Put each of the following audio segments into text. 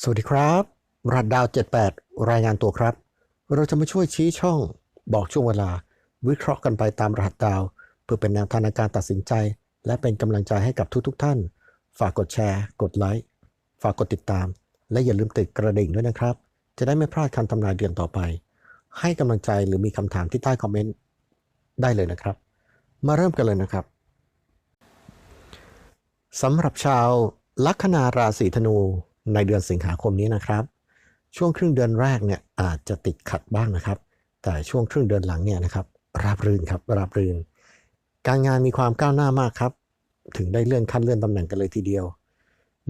สวัสดีครับรัดดาว 78 รายงานตัวครับ เราจะมาช่วยชี้ช่อง บอกช่วงเวลา วิเคราะห์กันไปตามรหัสดาว เพื่อเป็นแนวทางในการตัดสินใจ และเป็นกำลังใจให้กับทุกๆทท่าน ฝากกดแชร์ กดไลค์ ฝากกดติดตาม และอย่าลืมติดกระดิ่งด้วยนะครับ จะได้ไม่พลาดคำทำนายเดือนต่อไป ให้กำลังใจหรือมีคำถามที่ใต้คอมเมนต์ได้เลยนะครับ มาเริ่มกันเลยนะครับสำหรับชาวลัคนาราศีธนู ในเดือนสิงหาคมนี้นะครับ ช่วงครึ่งเดือนแรกเนี่ยอาจจะติดขัดบ้างนะครับ แต่ช่วงครึ่งเดือนหลังเนี่ยนะครับราบรื่นครับราบรื่น การงานมีความก้าวหน้ามากครับ ถึงได้เลื่อนขั้นเลื่อนตำแหน่งกันเลยทีเดียว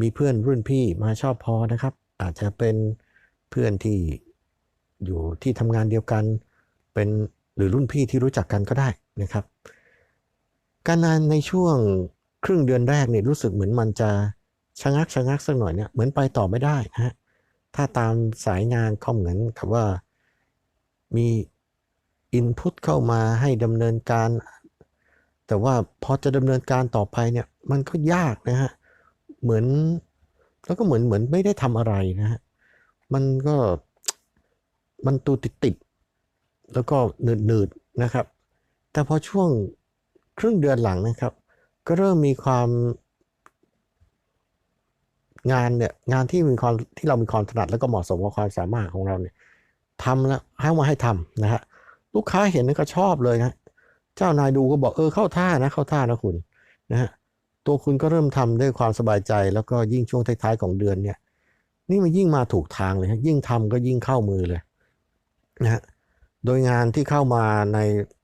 มีเพื่อนรุ่นพี่มาชอบพอนะครับ อาจจะเป็นเพื่อนที่อยู่ที่ทำงานเดียวกัน เป็นหรือรุ่นพี่ที่รู้จักกันก็ได้นะครับ การงานในช่วงครึ่งเดือนแรกเนี่ยรู้สึกเหมือนมันจะ ชะงักชะงักสักหน่อยเนี่ยเหมือนไปต่อไม่ได้นะฮะถ้าตามสายงานก็เหมือนกับว่ามีอินพุตเข้ามาให้ดำเนินการ แต่ว่าพอจะดำเนินการต่อไปเนี่ยมันก็ยากนะฮะเหมือนแล้วก็เหมือนเหมือนไม่ได้ทำอะไรนะฮะมันก็มันตูติดติดแล้วก็หนืดหนืดนะครับ แต่พอช่วงครึ่งเดือนหลังนะครับ ก็เริ่มมีความ งานเนี่ยงานที่มีความที่เรามีความถนัดแล้วก็เหมาะสมกับความสามารถของเราเนี่ยทำแล้วให้มาให้ทำนะฮะลูกค้าเห็นก็ชอบเลยนะเจ้านายดูก็บอกเออเข้าท่านะเข้าท่านะคุณนะฮะตัวคุณก็เริ่มทำด้วยความสบายใจ แล้วก็ยิ่งช่วงท้ายๆของเดือนเนี่ย นี่มันยิ่งมาถูกทางเลยฮะยิ่งทำก็ยิ่งเข้ามือเลยนะฮะโดยงานที่เข้ามาใน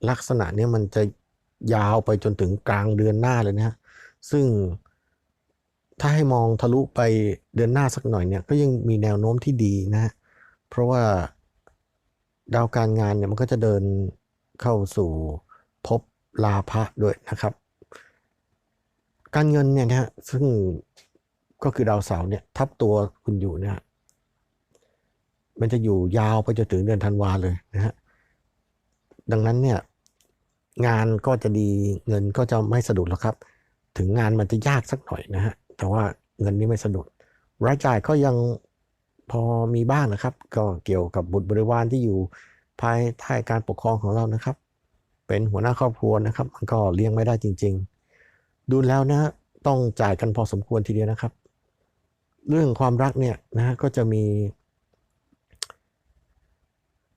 ลักษณะนี้มันจะยาวไปจนถึงกลางเดือนหน้าเลยนะฮะซึ่ง ถ้าให้มองทะลุไปเดือนหน้าสักหน่อยเนี่ยก็ยังมีแนวโน้มที่ดีนะ เพราะว่าดาวการงานเนี่ยมันก็จะเดินเข้าสู่ภพลาภะด้วยนะครับ การเงินเนี่ยนะฮะซึ่งก็คือดาวเสาร์เนี่ยทับตัวคุณอยู่เนี่ยมันจะอยู่ยาวไปจนถึงเดือนธันวาเลยนะฮะดังนั้นเนี่ยงานก็จะดีเงินก็จะไม่สะดุดหรอกครับ ถึงงานมันจะยากสักหน่อยนะฮะ แต่ว่าเงินนี่ไม่สะดุด รายจ่ายก็ยังพอมีบ้างนะครับ ก็เกี่ยวกับบุตรบริวารที่อยู่ภายใต้การปกครองของเรานะครับ เป็นหัวหน้าครอบครัวนะครับ มันก็เลี้ยงไม่ได้จริง ๆ ดูแล้วนะต้องจ่ายกันพอสมควรทีเดียวนะครับ เรื่องความรักเนี่ยนะฮะก็จะมี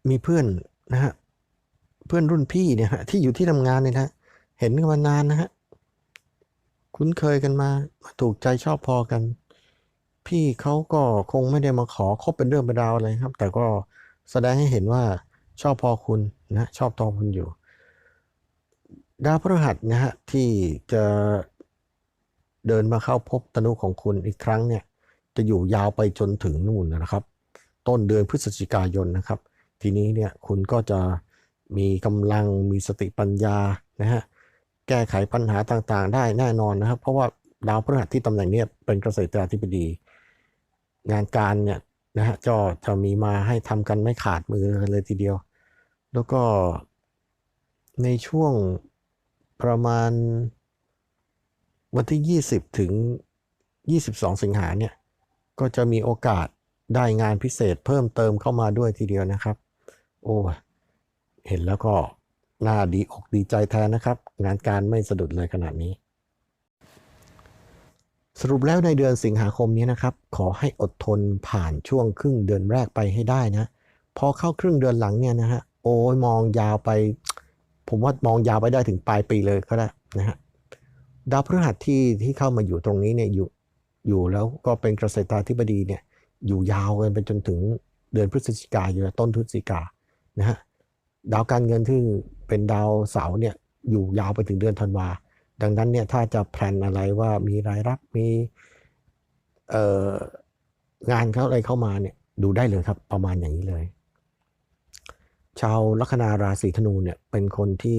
มีเพื่อนนะฮะเพื่อนรุ่นพี่เนี่ยฮะที่อยู่ที่ทำงานเนี่ยนะฮะเห็นกันมานานนะฮะ คุ้นเคยกันมา ถูกใจชอบพอกัน พี่เขาก็คงไม่ได้มาขอคบเป็นเรื่องเป็นราวอะไรครับ แต่ก็แสดงให้เห็นว่าชอบพอคุณนะชอบตองคุณอยู่ ดาวพฤหัสนะฮะที่จะเดินมาเข้าพบตนุของคุณอีกครั้งเนี่ยจะอยู่ยาวไปจนถึงนู่นนะครับ ต้นเดือนพฤศจิกายนนะครับ ทีนี้เนี่ยคุณก็จะมีกำลังมีสติปัญญานะฮะ แก้ไขปัญหาต่างๆ ได้แน่นอนนะครับ เพราะว่าดาวพฤหัสที่ตำแหน่งนี้เป็นเกษตราธิบดี งานการเนี่ยนะฮะจะจะมีมาให้ทำกันไม่ขาดมือเลยทีเดียว แล้วก็ในช่วงประมาณวันที่ 20 ถึง 22 สิงหาเนี่ย ก็จะมีโอกาสได้งานพิเศษเพิ่มเติมเข้ามาด้วยทีเดียวนะครับ โอ้ เห็นแล้วก็ น่าดีอกดีใจแทนนะครับ งานการไม่สะดุดเลยขนาดนี้ สรุปแล้วในเดือนสิงหาคมนี้นะครับ ขอให้อดทนผ่านช่วงครึ่งเดือนแรกไปให้ได้นะ พอเข้าครึ่งเดือนหลังเนี่ยนะฮะโอ้ยมองยาวไป ผมว่ามองยาวไปได้ถึงปลายปีเลยก็ได้นะฮะดาวพฤหัสที่ที่เข้ามาอยู่ตรงนี้เนี่ยอยู่อยู่แล้วก็เป็นเกษตาธิบดีเนี่ยอยู่ยาวกันไปจนถึงเดือนพฤศจิกายนต้นพฤศจิกานะฮะดาวการเงินที่ เป็นดาวเสาร์เนี่ยอยู่ยาวไปถึงเดือนธันวา ดังนั้นเนี่ยถ้าจะแพลนอะไรว่ามีรายรับมีงานเขาอะไรเข้ามาเนี่ยดูได้เลยครับประมาณอย่างนี้เลย ชาวลัคนาราศีธนูเนี่ยเป็นคนที่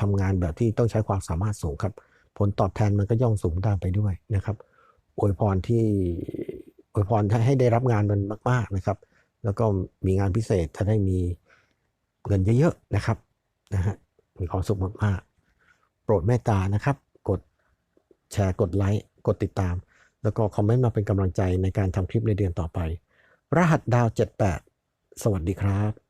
ทำงานแบบที่ต้องใช้ความสามารถสูงครับ ผลตอบแทนมันก็ย่อมสูงตามไปด้วยนะครับอวยพรที่อวยพรให้ได้รับงานมันมาก ๆนะครับ แล้วก็มีงานพิเศษถ้าได้มีเงินเยอะๆนะครับ นะฮะมีความสุขมากๆ โปรดเมตตานะครับ กดแชร์กดไลค์กดติดตาม แล้วก็คอมเมนต์มาเป็นกำลังใจในการทำคลิปในเดือนต่อไป รหัสดาว 78 สวัสดีครับ